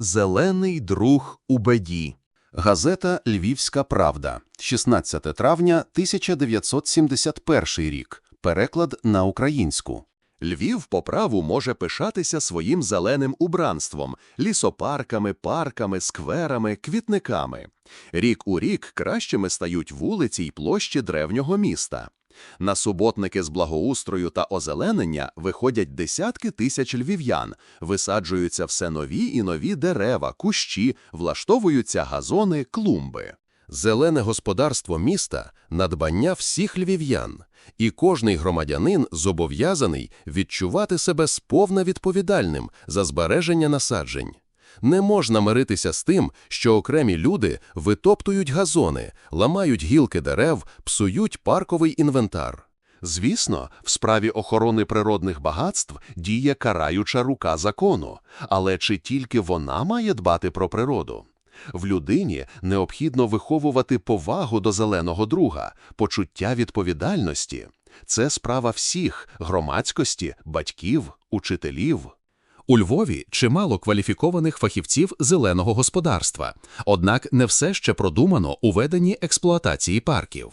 Зелений друг у беді. Газета Львівська Правда, 16 травня 1971 рік. Переклад на українську. Львів по праву може пишатися своїм зеленим убранством, лісопарками, парками, скверами, квітниками. Рік у рік кращими стають вулиці й площі древнього міста. На суботники з благоустрою та озеленення виходять десятки тисяч львів'ян, висаджуються все нові і нові дерева, кущі, влаштовуються газони, клумби. Зелене господарство міста – надбання всіх львів'ян, і кожний громадянин зобов'язаний відчувати себе сповна відповідальним за збереження насаджень. Не можна миритися з тим, що окремі люди витоптують газони, ламають гілки дерев, псують парковий інвентар. Звісно, в справі охорони природних багатств діє караюча рука закону, але чи тільки вона має дбати про природу? В людині необхідно виховувати повагу до зеленого друга, почуття відповідальності. Це справа всіх громадськості, батьків, учителів. У Львові чимало кваліфікованих фахівців зеленого господарства, однак не все ще продумано у веденні експлуатації парків.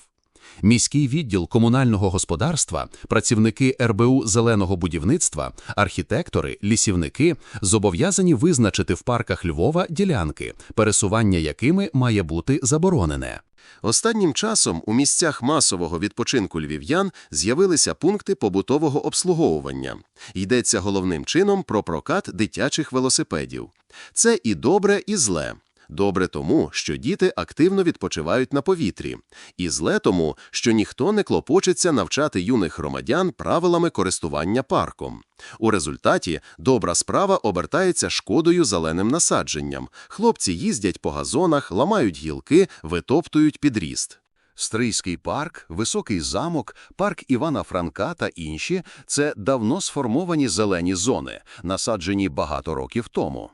Міський відділ комунального господарства, працівники РБУ зеленого будівництва, архітектори, лісівники зобов'язані визначити в парках Львова ділянки, пересування якими має бути заборонене. Останнім часом у місцях масового відпочинку львів'ян з'явилися пункти побутового обслуговування. Йдеться головним чином про прокат дитячих велосипедів. Це і добре, і зле. Добре тому, що діти активно відпочивають на повітрі, і зле тому, що ніхто не клопочеться навчати юних громадян правилами користування парком. У результаті добра справа обертається шкодою зеленим насадженням. Хлопці їздять по газонах, ламають гілки, витоптують підріст. Стрийський парк, Високий замок, парк Івана Франка та інші це давно сформовані зелені зони, насаджені багато років тому.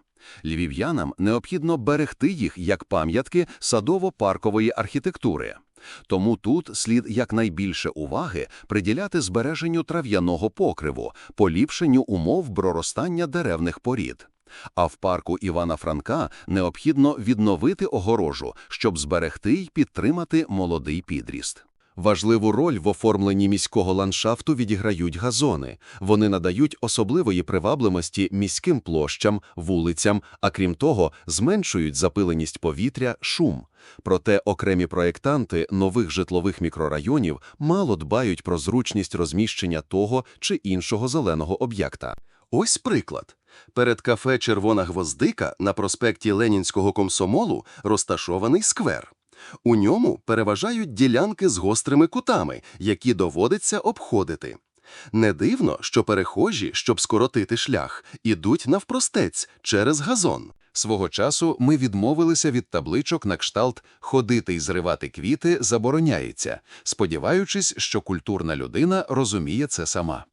Львів'янам необхідно берегти їх як пам'ятки садово-паркової архітектури. Тому тут слід якнайбільше уваги приділяти збереженню трав'яного покриву, поліпшенню умов проростання деревних порід. А в парку Івана Франка необхідно відновити огорожу, щоб зберегти й підтримати молодий підріст. Важливу роль в оформленні міського ландшафту відіграють газони. Вони надають особливої привабливості міським площам, вулицям, а крім того, зменшують запиленість повітря, шум. Проте окремі проєктанти нових житлових мікрорайонів мало дбають про зручність розміщення того чи іншого зеленого об'єкта. Ось приклад. Перед кафе Червона гвоздика на проспекті Ленінського комсомолу розташований сквер. У ньому переважають ділянки з гострими кутами, які доводиться обходити. Не дивно, що перехожі, щоб скоротити шлях, ідуть навпростець через газон. Свого часу ми відмовилися від табличок на кшталт ходити й зривати квіти забороняється, сподіваючись, що культурна людина розуміє це сама.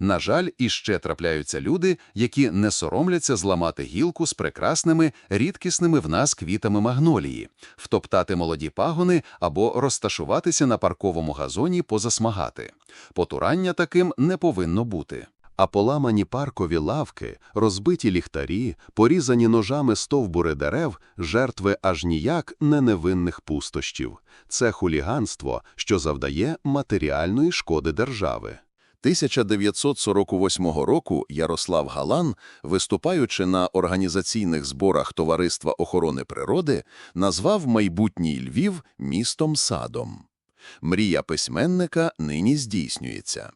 На жаль, іще трапляються люди, які не соромляться зламати гілку з прекрасними, рідкісними в нас квітами магнолії, втоптати молоді пагони або розташуватися на парковому газоні позасмагати. Потурання таким не повинно бути. А поламані паркові лавки, розбиті ліхтарі, порізані ножами стовбури дерев, жертви аж ніяк не невинних пустощів. Це хуліганство, що завдає матеріальної шкоди держави. 1948 року Ярослав Галан, виступаючи на організаційних зборах Товариства охорони природи, назвав майбутній Львів містом садом. Мрія письменника нині здійснюється.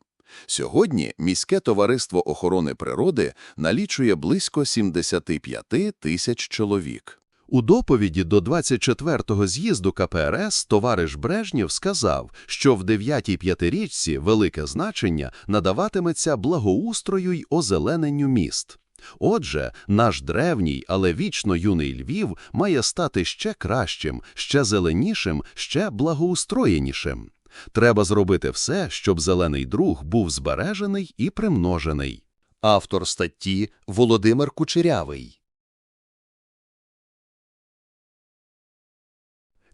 Сьогодні міське товариство охорони природи налічує близько 75 тисяч чоловік. У доповіді до 24-го з'їзду КПРС товариш Брежнєв сказав, що в дев'ятій п'ятирічці велике значення надаватиметься благоустрою й озелененню міст. Отже, наш древній, але вічно юний Львів має стати ще кращим, ще зеленішим, ще благоустроєнішим. Треба зробити все, щоб зелений друг був збережений і примножений. Автор статті Володимир Кучерявий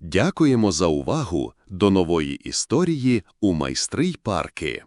Дякуємо за увагу до нової історії у майстри й парки.